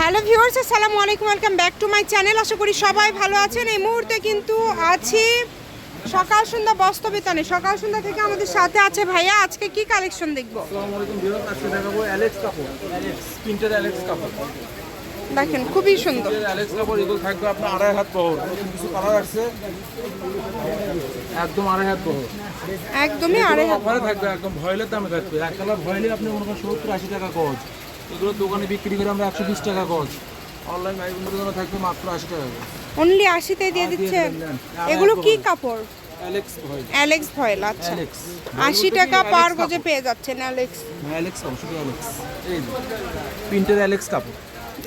Hello viewers আসসালামু আলাইকুম welcome back to my channel. আশা করি সবাই ভালো আছেন। এই মুহূর্তে কিন্তু আছি সকাল সন্ধ্যা বস্তবিতানে সকাল সন্ধ্যা থেকে আমাদের সাথে আছে ভাইয়া। আজকে কি কালেকশন দেখব? আসসালামু আলাইকুম ভিউয়ার্স আজকে দেখাবো অ্যালেক্স কাপড় অ্যালেক্স অ্যালেক্স কাপড় দেখেন খুবই সুন্দর। প্রিন্টের অ্যালেক্স কাপড় এগুলো থাকবে আপনার আড়াই হাত বহর। কিছু কালার আসছে একদম আড়াই হাত বহর। একদমই আড়াই হাত থাকবে একদম ভয়েলের দামে থাকবে। এক কালার ভয়েলে আপনি মনে করেন সত্তর আশি টাকা গজ। এগুলো দোকানে বিক্রি করে আমরা একশো বিশ টাকা গজ। অনলাইন জন্য থাকবে মাত্র আশি টাকা অনলি আশিতে দিয়ে দিচ্ছে? এগুলো কি কাপড়? অ্যালেক্স ভয়েল অ্যালেক্স ভয়েল আচ্ছা। অ্যালেক্স আশি টাকা পার গজে পেয়ে যাচ্ছেন অ্যালেক্স অ্যালেক্স অ্যালেক্স এই প্রিন্টের অ্যালেক্স কাপড়।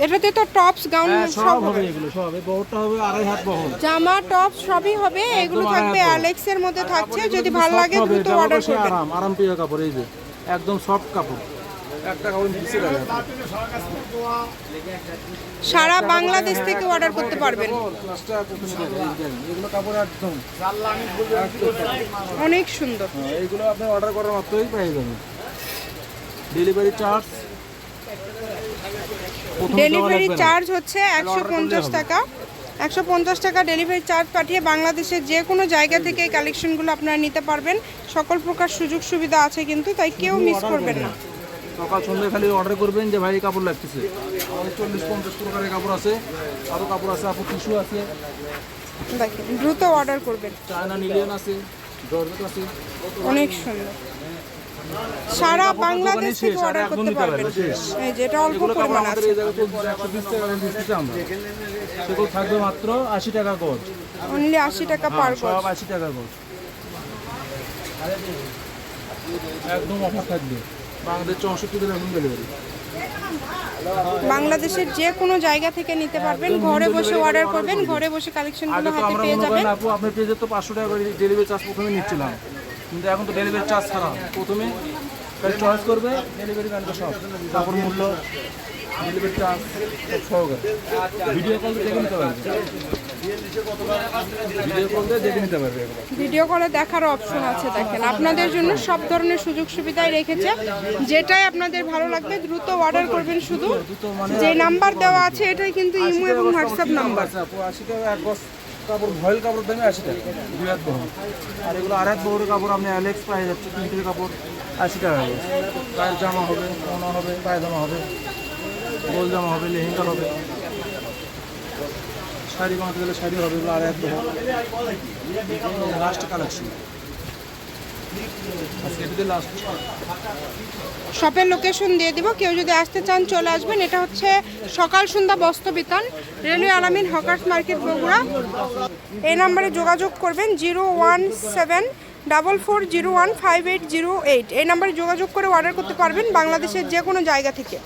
এটাতে তো টপস গাউন হ্যাঁ সব হবে। এগুলো সব হবে। বহরটা হবে আড়াই হাত বহর জামা টপ সবই হবে। এগুলো থাকবে অ্যালেক্স এর মধ্যে থাকছে। যদি ভালো লাগে দ্রুত অর্ডার করবেন। আরাম আরাম প্রিয় কাপড় এই যে। একদম সফট কাপড়। সারা বাংলাদেশ থেকে অর্ডার করতে পারবেন। অনেক সুন্দর। আপনি অর্ডার করার মাত্রই পেয়ে যাবেন। ডেলিভারি চার্জ ডেলিভারি চার্জ হচ্ছে একশো পঞ্চাশ টাকা। একশো পঞ্চাশ টাকা ডেলিভারি চার্জ পাঠিয়ে বাংলাদেশের যে কোনো জায়গা থেকে এই কালেকশনগুলো আপনারা নিতে পারবেন। সকল প্রকার সুযোগ সুবিধা আছে কিন্তু তাই কেউ মিস করবেন না। সকাল সন্ধ্যে খালি অর্ডার করবেন যে ভাই কাপড় লাগতেছে। আমাদের চল্লিশ পঞ্চাশ প্রকারের কাপড় আছে আরও কাপড় আছে আপু টিস্যু আছে। দ্রুত অর্ডার করবেন। চায়না নিলিয়ন আছে জর্জেট আছে। অনেক সুন্দর। সারা বাংলাদেশ থেকে অর্ডার করতে পারবেন। এই যেটা অল্প পরিমাণ আছে। সেগুলো থাকবে মাত্র আশি টাকা গজ অনলি আশি টাকা পার গজ সব আশি টাকা গজ একদম অফার থাকবে। বাংলাদেশ চৌষট্টি দিন ডেলিভারি বাংলাদেশের যে কোনো জায়গা থেকে নিতে পারবেন ঘরে বসে অর্ডার করবেন ঘরে বসে কালেকশনগুলো হাতে পেয়ে যাবেন। আপু আপনার পেজে তো পাঁচশো টাকা করে ডেলিভারি চার্জ প্রথমে নিচ্ছিলাম। কিন্তু এখন তো ডেলিভারি চার্জ ছাড়া প্রথমে চয়েস করবে ডেলিভারি ম্যানকে সব। কাপড় মূল্য ডেলিভারি চার্জ সহকারে। ভিডিও কল দেখে নিতে পারবে। ভিডিও কল দেখার অপশন আছে দেখেন। আপনাদের জন্য সব ধরনের সুযোগ সুবিধাই রেখেছে। যেটাই আপনাদের ভালো লাগবে দ্রুত অর্ডার করবেন শুধু। যে নাম্বার দেওয়া আছে এটাই কিন্তু ইমো এবং হোয়াটসঅ্যাপ নাম্বার কাপড় ভয়েল কাপড় দামে আশি টাকা। দুই হাত বহর আর এগুলো আর এক বহরের কাপড় আপনি অ্যালেক্স পাই যাচ্ছে তিনটের কাপড় আশি টাকা জামা হবে কোনা হবে পায়জামা হবে গোল জামা হবে লেহেঙ্গা হবে। শাড়ি বানাতে গেলে শাড়ি হবে এগুলো এক লাস্ট কালেকশন শপের লোকেশন দিয়ে দিব। কেউ যদি আসতে চান, চলে আসবেন। এটা হচ্ছে সকাল সন্ধ্যা বস্ত্রবিতান railway Alamin hawkers market Bogura. এই নাম্বারে যোগাযোগ করবেন zero one seven double four zero one five eight zero eight. এই নাম্বারে যোগাযোগ করে অর্ডার করতে পারবেন বাংলাদেশের যে কোনো জায়গা থেকে।